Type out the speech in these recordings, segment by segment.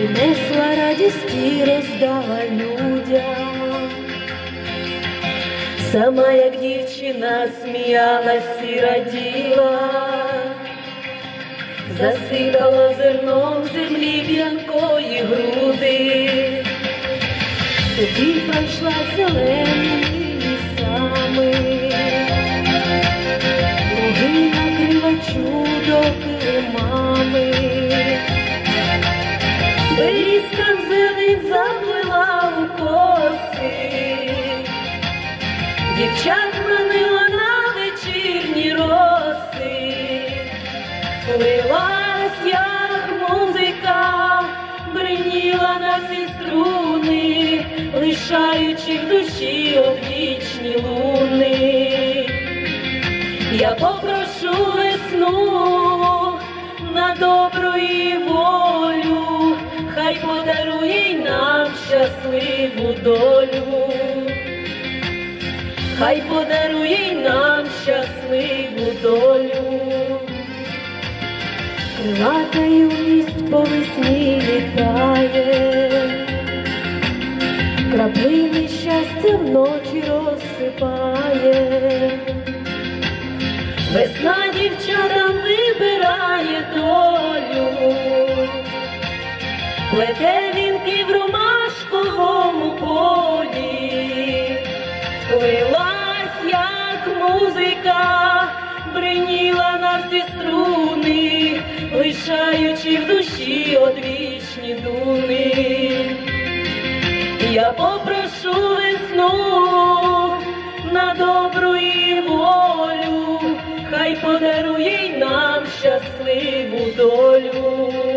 принесла радість і роздала людям, сама як дівчина сміялась і раділа, засипала зерном землі п'янкої груди, тоді пройшла зеленими лісами. Лилась, як музика, бриніла на всі струни, лишаючи в душі одвічні луни. Я попрошу весну на добру і волю, хай подарує й нам щасливу долю, хай подарує й нам щасливу долю, крилата юність по весні літає, краплини щастя вночі розсипає. Весна дівчатам вибирає долю, плете вінки в ромашковому полі, лишаючи в душі одвічні думи, Я попрошу весну на добру і волю, хай подарує й нам щасливу долю.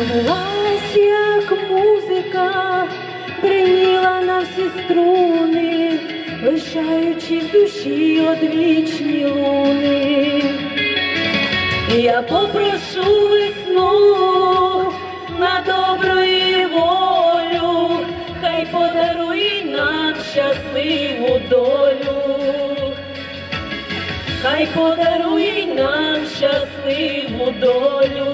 Лилась, як музика, бриніла на всі струни, лишаючи в душі одвічні луни. Я попрошу весну на добру і волю, хай подарує нам щасливу долю, хай подарує нам щасливу долю.